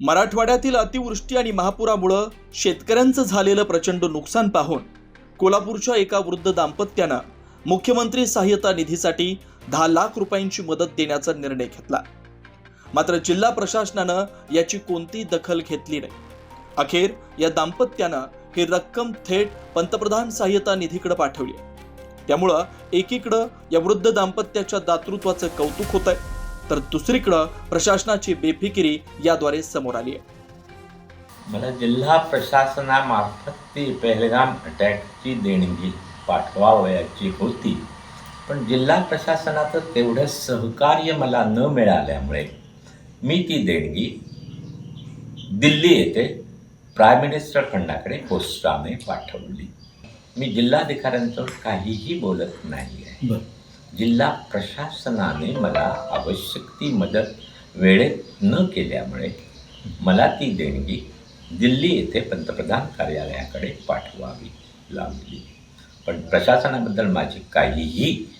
मराठवाड्यातील अतिवृष्टी आणि महापुरामुळं शेतकऱ्यांचं झालेलं प्रचंड नुकसान पाहून कोल्हापूरच्या एका वृद्ध दाम्पत्यानं मुख्यमंत्री सहाय्यता निधीसाठी दहा लाख रुपयांची मदत देण्याचा निर्णय घेतला. मात्र जिल्हा प्रशासनानं याची कोणतीही दखल घेतली नाही. अखेर या दाम्पत्यानं ही रक्कम थेट पंतप्रधान सहाय्यता निधीकडे पाठवली त्यामुळं एकीकडं या वृद्ध दाम्पत्याच्या दातृत्वाचं कौतुक होत आहे तर दुसरीकडं प्रशासनाची बेफिकिरी याद्वारे समोर आली आहे. मला जिल्हा प्रशासनामार्फत ती पहलगाम अटॅकची देणगी पाठवावयाची होती. पण जिल्हा प्रशासनाचं तेवढं सहकार्य मला न मिळाल्यामुळे मी ती देणगी दिल्ली येथे प्राईम मिनिस्टर खंडाकडे पोस्टाने पाठवली. मी जिल्हाधिकाऱ्यांचं काहीही बोलत नाही आहे बरं. जिल्हा प्रशासनाने मला आवश्यक ती मदत वेळेत न केल्यामुळे मला ती देणगी दिल्ली येथे पंतप्रधान कार्यालयाकडे पाठवावी लागली. पण प्रशासनाबद्दल माझी काहीही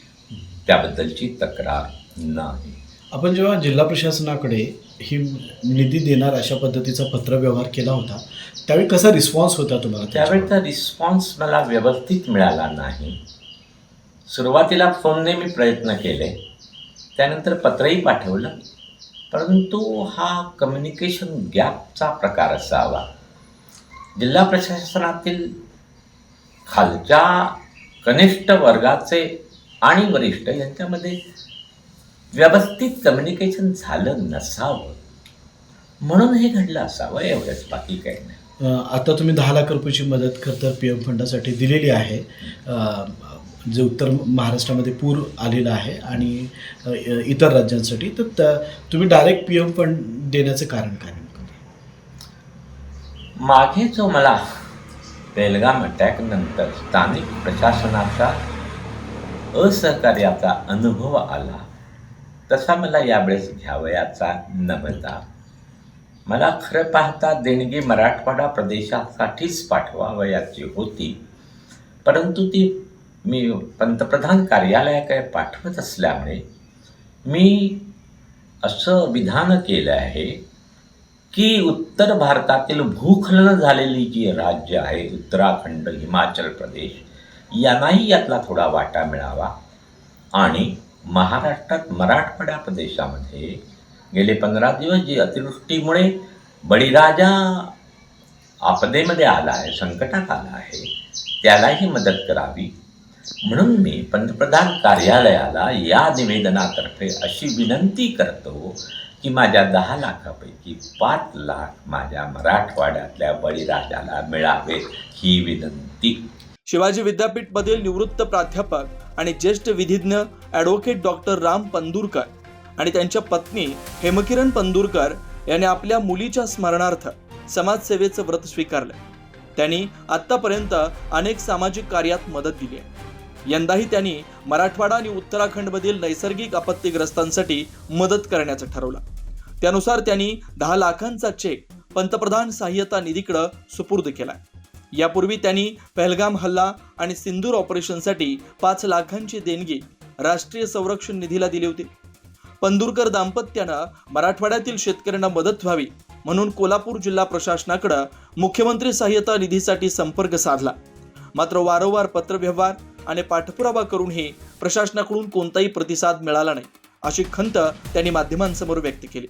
त्याबद्दलची तक्रार नाही. आपण जेव्हा जिल्हा प्रशासनाकडे ही निधी देणार अशा पद्धतीचा पत्रव्यवहार केला होता त्यावेळी कसा रिस्पॉन्स होता तुम्हाला? त्यावेळेचा रिस्पॉन्स मला व्यवस्थित मिळाला नाही. सुरुवातीला फोनने मी प्रयत्न केले. त्यानंतर पत्रही पाठवलं. परंतु हा कम्युनिकेशन गॅपचा प्रकार असावा. जिल्हा प्रशासनातील खालच्या कनिष्ठ वर्गाचे आणि वरिष्ठ यांच्यामध्ये व्यवस्थित कम्युनिकेशन झालं नसावं. म्हणून हे घडलं असावं एवढंच बाकी काही नाही. आता तुम्ही दहा लाख रुपयाची मदत खरं पी एम फंडासाठी दिलेली आहे. जे उत्तर महाराष्ट्रामध्ये पूर आलेला आहे आणि इतर राज्यांसाठी तर त्या- तुम्ही डायरेक्ट पी एम फंड देण्याचं कारण काय नेमकं? मागे जो मला बेलगाम अटॅक नंतर स्थानिक प्रशासनाचा असहकार्याचा अनुभव आला तसा मला यावेळेस घ्यावयाचा नव्हता मला खरं पाहता देणगी मराठवाडा प्रदेशासाठीच पाठवावयाची होती परंतु ती मी पंतप्रधान कार्यालयाकडे पाठवत असल्यामुळे मी असं विधान केलं आहे की उत्तर भारतातील भूखलन झालेली जी राज्य आहे उत्तराखंड हिमाचल प्रदेश यांनाही यातला थोडा वाटा मिळावा. आणि महाराष्ट्रात मराठवाडा प्रदेशामध्ये गेले पंधरा दिवस जी अतिवृष्टीमुळे बळीराजा आपदेमध्ये आला आहे संकटात आला आहे त्यालाही मदत करावी. म्हणून मी पंतप्रधान कार्यालयाला या निवेदनातर्फे अशी विनंती करतो की माझ्या दहा लाखापैकी पाच लाख माझ्या मराठवाड्यातल्या बळीराजाला मिळावे ही विनंती. शिवाजी विद्यापीठमधील निवृत्त प्राध्यापक आणि ज्येष्ठ विधिज्ञ ॲडव्होकेट डॉक्टर राम पंदुरकर आणि त्यांच्या पत्नी हेमकिरण पंदुरकर यांनी आपल्या मुलीच्या स्मरणार्थ समाजसेवेचं व्रत स्वीकारलं. त्यांनी आत्तापर्यंत अनेक सामाजिक कार्यात मदत दिली आहे. यंदाही त्यांनी मराठवाडा आणि उत्तराखंडमधील नैसर्गिक आपत्तीग्रस्तांसाठी मदत करण्याचं ठरवलं. त्यानुसार त्यांनी दहा लाखांचा चेक पंतप्रधान सहाय्यता निधीकडं सुपूर्द केला यापूर्वी त्यांनी पहलगाम हल्ला आणि सिंदूर ऑपरेशनसाठी पाच लाखांची देणगी राष्ट्रीय संरक्षण निधीला दिली होती. पंदुरकर दाम्पत्यानं मराठवाड्यातील शेतकऱ्यांना मदत व्हावी म्हणून कोल्हापूर जिल्हा प्रशासनाकडं मुख्यमंत्री सहाय्यता निधीसाठी संपर्क साधला. मात्र वारंवार पत्रव्यवहार आणि पाठपुरावा करूनही प्रशासनाकडून कोणताही प्रतिसाद मिळाला नाही अशी खंत त्यांनी माध्यमांसमोर व्यक्त केली.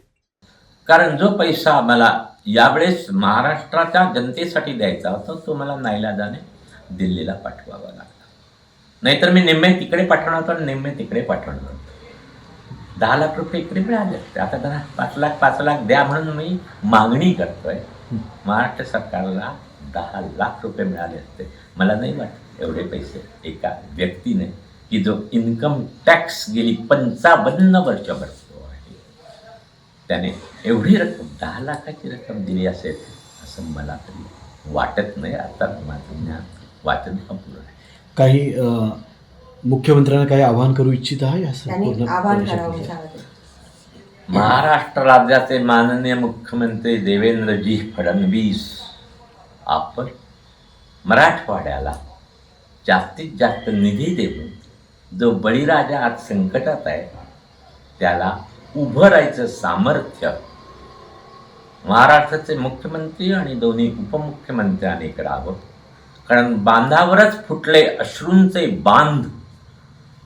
कारण जो पैसा मला यावेळेस महाराष्ट्राच्या जनतेसाठी द्यायचा होता तो मला नाईलाजाने दिल्लीला पाठवावा लागला. नाहीतर मी निम्मे तिकडे पाठवणार होतो आणि निम्मे तिकडे पाठवणार होतो. दहा लाख रुपये इकडे मिळाले असते. आता जरा पाच लाख पाच लाख द्या म्हणून मी मागणी करतोय. महाराष्ट्र सरकारला दहा लाख रुपये मिळाले असते. मला नाही वाटत एवढे पैसे एका व्यक्तीने की जो इन्कम टॅक्स गेली पंचावन्न वर्ष भरतो आहे. त्याने एवढी रक्कम दहा लाखाची रक्कम दिली असेल असं मला तरी वाटत नाही. आता माझं ज्ञान वाचन अपुरं आहे. काही अं, मुख्यमंत्र्यांना काही आवाहन करू इच्छित आहे? सांगत महाराष्ट्र राज्याचे माननीय मुख्यमंत्री देवेंद्रजी फडणवीस आपण मराठवाड्याला जास्तीत जास्त निधी देऊन जो बळीराजा आज संकटात आहे त्याला उभं राहायचं सामर्थ्य महाराष्ट्राचे मुख्यमंत्री आणि दोन्ही उपमुख्यमंत्र्यांनी करावं. कारण बांधावरच फुटले अश्रूंचे बांध.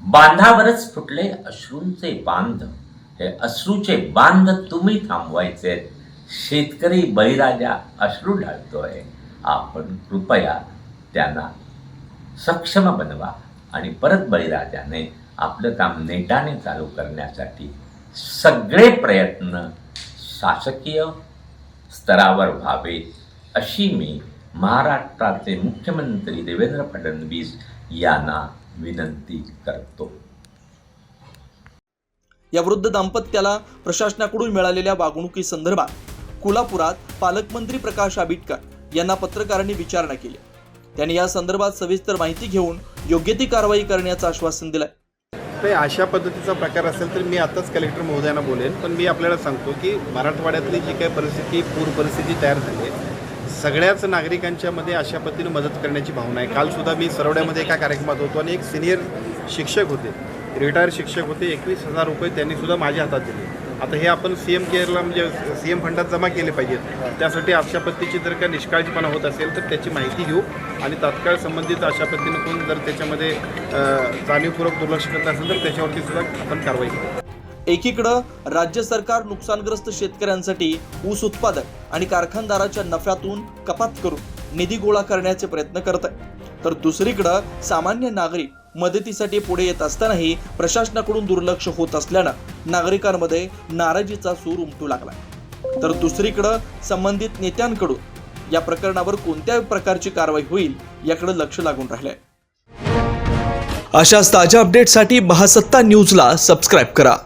बांधावरच फुटले अश्रूंचे बांध. हे अश्रूचे बांध तुम्ही थांबवायचे. शेतकरी बळीराजा अश्रू ढाळतोय. आपण कृपया त्यांना सक्षम बनवा आणि परत बळीराजाने आपलं काम नेटाने चालू करण्यासाठी सगळे प्रयत्न शासकीय स्तरावर व्हावे अशी मी महाराष्ट्राचे मुख्यमंत्री देवेंद्र फडणवीस यांना विनंती करतो. या वृद्ध दाम्पत्याला प्रशासनाकडून मिळालेल्या वागणुकीसंदर्भात कोल्हापुरात पालकमंत्री प्रकाश आबिटकर यांना पत्रकारांनी विचारणा केली. त्यांनी या संदर्भात सविस्तर माहिती घेऊन योग्य ती कारवाई करण्याचं आश्वासन दिलं नाही अशा पद्धतीचा प्रकार असेल तर मी आताच कलेक्टर महोदयांना बोलेन पण मी आपल्याला सांगतो की मराठवाड्यातली जी काही परिस्थिती पूर परिस्थिती तयार झाली आहे सगळ्याच नागरिकांच्या मध्ये अशा पद्धतीने मदत करण्याची भावना आहे. कालसुद्धा मी सरवड्यामध्ये एका कार्यक्रमात होतो आणि एक सिनियर शिक्षक होते रिटायर शिक्षक होते एकवीस हजार रुपये त्यांनी सुद्धा माझ्या हातात दिले. आता हे आपण सी एम केअरला म्हणजे सी एम फंडात जमा केले पाहिजेत. त्यासाठी अशा पद्धतीची जर का निष्काळजीपणा होत असेल तर त्याची माहिती घेऊ आणि तात्काळ संबंधित अशा पद्धतीने कोण जर त्याच्यामध्ये जाणीवपूर्वक दुर्लक्ष करत असेल तर त्याच्यावरती सुद्धा आपण कारवाई करू. एकीकडं राज्य सरकार नुकसानग्रस्त शेतकऱ्यांसाठी ऊस उत्पादक आणि कारखानदाराच्या नफ्यातून कपात करून निधी गोळा करण्याचे प्रयत्न करत आहे तर दुसरीकडं सामान्य नागरिक मदतीसाठी पुढे येत असतानाही प्रशासनाकडून दुर्लक्ष होत असल्यानं नागरिकांमध्ये नाराजीचा सूर उमटू लागला. तर दुसरीकडं संबंधित नेत्यांकडून या प्रकरणावर कोणत्या प्रकारची कारवाई होईल याकडे लक्ष लागून राहिलंय. अशाच ताज्या अपडेटसाठी महासत्ता न्यूजला सबस्क्राईब करा.